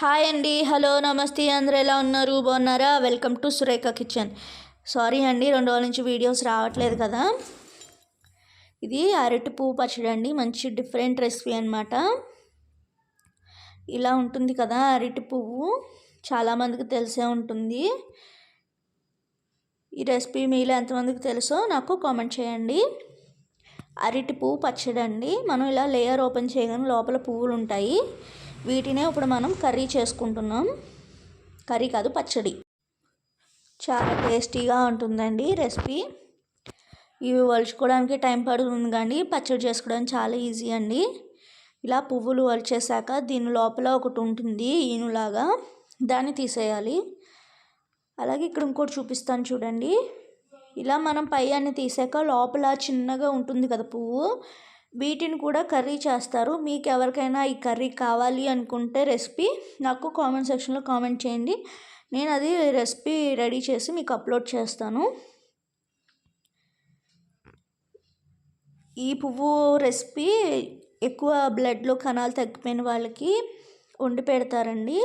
Hi అండి. Hello నమస్తే. అందరూ ఎలా ఉన్నారు? బాగున్నారా? Welcome to Surekha kitchen. Sorry అండి రెండు రోజుల నుంచి వీడియోస్ రావట్లేదు కదా. ఇది అరటి పువ్వు పచ్చడి అండి. మంచి డిఫరెంట్ రెసిపీ అనమాట ఇలా ఉంటుంది కదా అరటి పువ్వు. చాలామందికి తెలిసే ఉంటుంది. ఈ రెసిపీ మీలో ఎంతమందికి తెలుసో నాకు కామెంట్ చేయండి. అరటి పువ్వు పచ్చడి అండి. మనం ఇలా లేయర్ ఓపెన్ చేయగానే లోపల పువ్వులు ఉంటాయి వీటినే ఇప్పుడు మనం కర్రీ చేసుకుంటున్నాం. కర్రీ కాదు పచ్చడి. చాలా టేస్టీగా ఉంటుందండి రెసిపీ. ఇవి వలుచుకోవడానికి టైం పడుతుంది కానీ పచ్చడి చేసుకోవడానికి చాలా ఈజీ అండి. ఇలా పువ్వులు వలిచేసాక దీని లోపల ఒకటి ఉంటుంది ఈనులాగా. దాన్ని తీసేయాలి. అలాగే ఇక్కడ ఇంకోటి చూపిస్తాను చూడండి. ఇలా మనం పై అన్ని తీసాక లోపల చిన్నగా ఉంటుంది కదా పువ్వు. వీటిని కూడా కర్రీ చేస్తారు. మీకు ఎవరికైనా ఈ కర్రీ కావాలి అనుకుంటే రెసిపీ నాకు కామెంట్ సెక్షన్లో కామెంట్ చేయండి. నేను అది రెసిపీ రెడీ చేసి మీకు అప్లోడ్ చేస్తాను. ఈ పువ్వు రెసిపీ ఎక్కువ బ్లడ్లో కణాలు తగ్గిపోయిన వాళ్ళకి వండి పెడతారండి.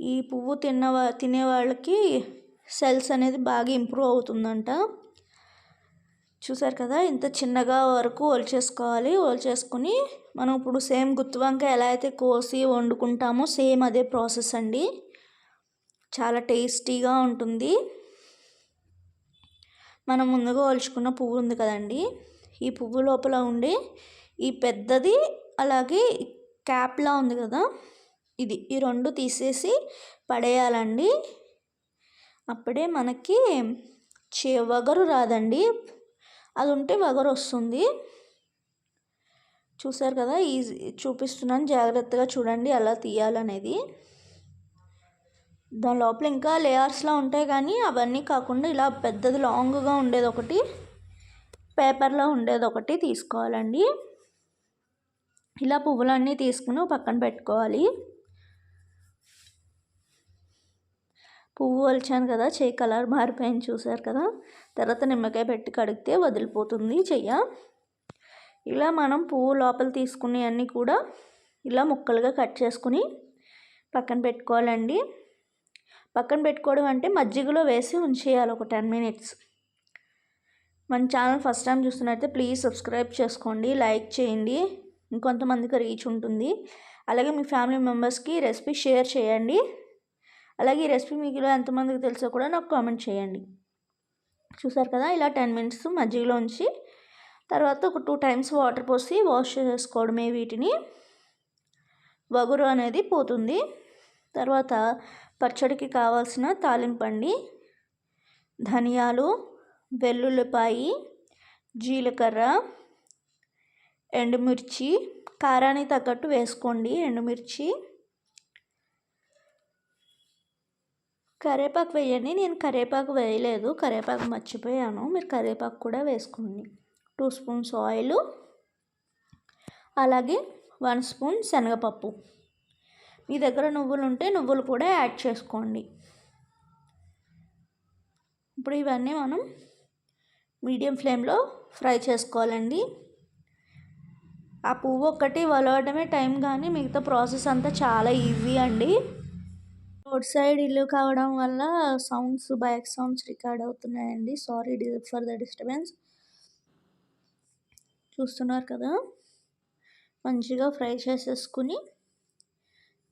ఈ పువ్వు తిన్న తినే వాళ్ళకి సెల్స్ అనేది బాగా ఇంప్రూవ్ అవుతుందంట. చూసారు కదా? ఇంత చిన్నగా వరకు ఒలిచేసుకోవాలి. ఒలిచేసుకుని మనం ఇప్పుడు సేమ్ గుత్తి వంకాయ ఎలా అయితే కోసి వండుకుంటామో సేమ్ అదే ప్రాసెస్ అండి. చాలా టేస్టీగా ఉంటుంది. మనం ముందుగా ఒలుచుకున్న పువ్వు ఉంది కదండి. ఈ పువ్వు లోపల ఉండే ఈ పెద్దది అలాగే క్యాప్లా ఉంది కదా? ఇది ఈ రెండు తీసేసి పడేయాలండి. అప్పుడే మనకి చే వగరు రాదండి. అది ఉంటే వగరు వస్తుంది చూసారు కదా ఈజీ చూపిస్తున్నాను. జాగ్రత్తగా చూడండి అలా తీయాలనేది. దాని లోపల ఇంకా లేయర్స్లో ఉంటాయి కానీ అవన్నీ కాకుండా ఇలా పెద్దది లాంగ్గా ఉండేది ఒకటి పేపర్లో ఉండేది ఒకటి తీసుకోవాలండి. ఇలా పువ్వులన్నీ తీసుకుని పక్కన పెట్టుకోవాలి. పువ్వు వలిచాను కదా చెయ్యి కలర్ మారిపోయింది చూసారు కదా. తర్వాత నిమ్మకాయ పెట్టి కడిగితే వదిలిపోతుంది చెయ్య. ఇలా మనం పువ్వు లోపల తీసుకుని అన్నీ కూడా ఇలా ముక్కలుగా కట్ చేసుకుని పక్కన పెట్టుకోవాలండి. పక్కన పెట్టుకోవడం అంటే మజ్జిగలో వేసి ఉంచేయాలి ఒక టెన్ మినిట్స్. మన ఛానల్ ఫస్ట్ టైం చూస్తున్నట్టే ప్లీజ్ సబ్స్క్రైబ్ చేసుకోండి లైక్ చేయండి. ఇంకొంతమందికి రీచ్ ఉంటుంది. అలాగే మీ ఫ్యామిలీ మెంబర్స్కి రెసిపీ షేర్ చేయండి. అలాగే ఈ రెసిపీ మీకు ఎంతమందికి తెలుసో కూడా నాకు కామెంట్ చేయండి. చూసారు కదా ఇలా టెన్ మినిట్స్ మజ్జిగలో ఉంచి తర్వాత ఒక టూ టైమ్స్ వాటర్ పోసి వాష్ చేసుకోవడమే వీటిని. వగురు అనేది పోతుంది. తర్వాత పచ్చడికి కావాల్సిన తాలింపండి ధనియాలు వెల్లుల్లిపాయి జీలకర్ర ఎండుమిర్చి కారానికి తగ్గట్టు వేసుకోండి ఎండుమిర్చి. కరివేపాకు వేయండి. నేను కరివేపాకు వేయలేదు. కరివేపాకు మర్చిపోయాను. మీరు కరివేపాకు కూడా వేసుకోండి. Two spoons oil. అలాగే వన్ స్పూన్ శనగపప్పు. మీ దగ్గర నువ్వులు ఉంటే నువ్వులు కూడా యాడ్ చేసుకోండి. ఇప్పుడు ఇవన్నీ మనం మీడియం ఫ్లేమ్లో ఫ్రై చేసుకోవాలండి. ఆ పువ్వు ఒక్కటి వలవడమే టైం కానీ మిగతా ప్రాసెస్ అంతా చాలా ఈజీ అండి. రోడ్ సైడ్ ఇల్లు కావడం వల్ల సౌండ్స్ బైక్ సౌండ్స్ రికార్డ్ అవుతున్నాయండి. సారీ ఫర్ ద డిస్టర్బెన్స్ చూస్తున్నారు కదా? మంచిగా ఫ్రై చేసేసుకుని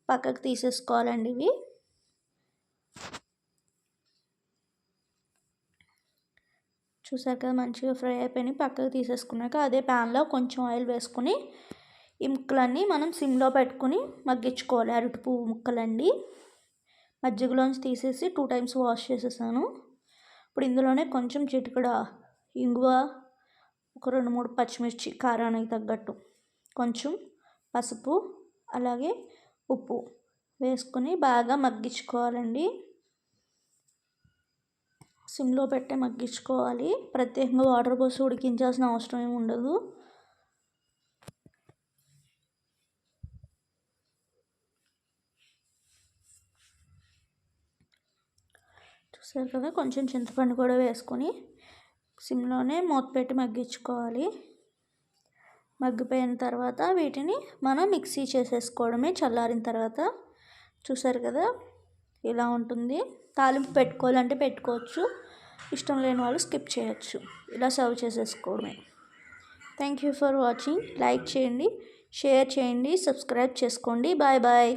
పక్కకు తీసేసుకోవాలండి ఇవి. చూసారు కదా మంచిగా ఫ్రై అయిపోయినాయి. పక్కకు తీసేసుకున్నాక అదే ప్యాన్లో కొంచెం ఆయిల్ వేసుకుని ఈ ముక్కలన్నీ మనం సిమ్లో పెట్టుకుని మగ్గించుకోవాలి. అరటి పువ్వు ముక్కలండి. మజ్జిగలోంచి తీసేసి టూ టైమ్స్ వాష్ చేసేసాను. ఇప్పుడు ఇందులోనే కొంచెం చిటికడ ఇంగువ ఒక రెండు మూడు పచ్చిమిర్చి కారానికి తగ్గట్టు కొంచెం పసుపు అలాగే ఉప్పు వేసుకొని బాగా మగ్గించుకోవాలండి. సిమ్లో పెట్టే మగ్గించుకోవాలి. ప్రత్యేకంగా వాటర్ పోసి ఉడికించాల్సిన అవసరం ఏమి ఉండదు. చూసారు కదా కొంచెం చింతపండు కూడా వేసుకొని సిమ్లోనే మూత పెట్టి మగ్గించుకోవాలి. మగ్గిపోయిన తర్వాత వీటిని మనం మిక్సీ చేసేసుకోవడమే చల్లారిన తర్వాత చూసారు కదా ఇలా ఉంటుంది. తాలింపు పెట్టుకోవాలంటే పెట్టుకోవచ్చు ఇష్టం లేని వాళ్ళు స్కిప్ చేయొచ్చు. ఇలా సర్వ్ చేసేసుకోవడమే. Thank you for watching like చేయండి షేర్ చేయండి సబ్స్క్రైబ్ చేసుకోండి. Bye bye